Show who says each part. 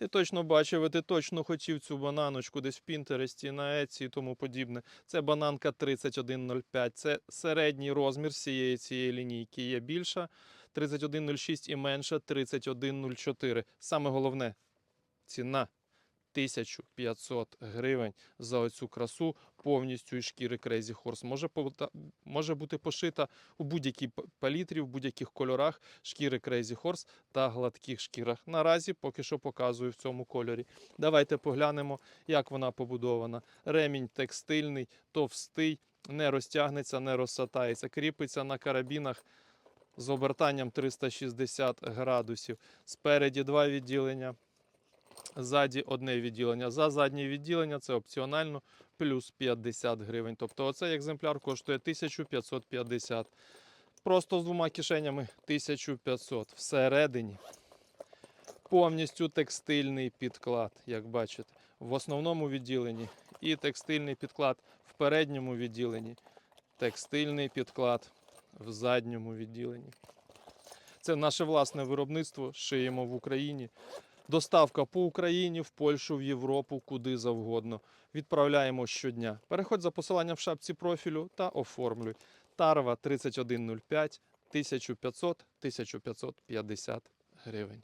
Speaker 1: Ти точно бачив, і ти точно хотів цю бананочку десь в Пінтересті, на Еці і тому подібне. Це бананка 3105. Це середній розмір всієї цієї лінійки. Є більша 3106 і менша 3104. Саме головне ціна 1500 гривень за оцю красу повністю із шкіри Crazy Horse. Може, може бути пошита у будь-якій палітрі, в будь-яких кольорах шкіри Crazy Horse та гладких шкірах. Наразі поки що показую в цьому кольорі. Давайте поглянемо, як вона побудована. Ремінь текстильний, товстий, не розтягнеться, не розсатається, кріпиться на карабінах з обертанням 360 градусів. Спереді два відділення, ззаді одне відділення. За заднє відділення це опціонально плюс 50 гривень. Тобто оцей екземпляр коштує 1550. Просто з двома кишенями 1500. Всередині повністю текстильний підклад, як бачите, в основному відділенні і текстильний підклад в передньому відділенні, текстильний підклад в задньому відділенні. Це наше власне виробництво, шиємо в Україні. Доставка по Україні, в Польщу, в Європу, куди завгодно. Відправляємо щодня. Переходь за посиланням в шапці профілю та оформлюй. Тарва 3105 1500 1550 гривень.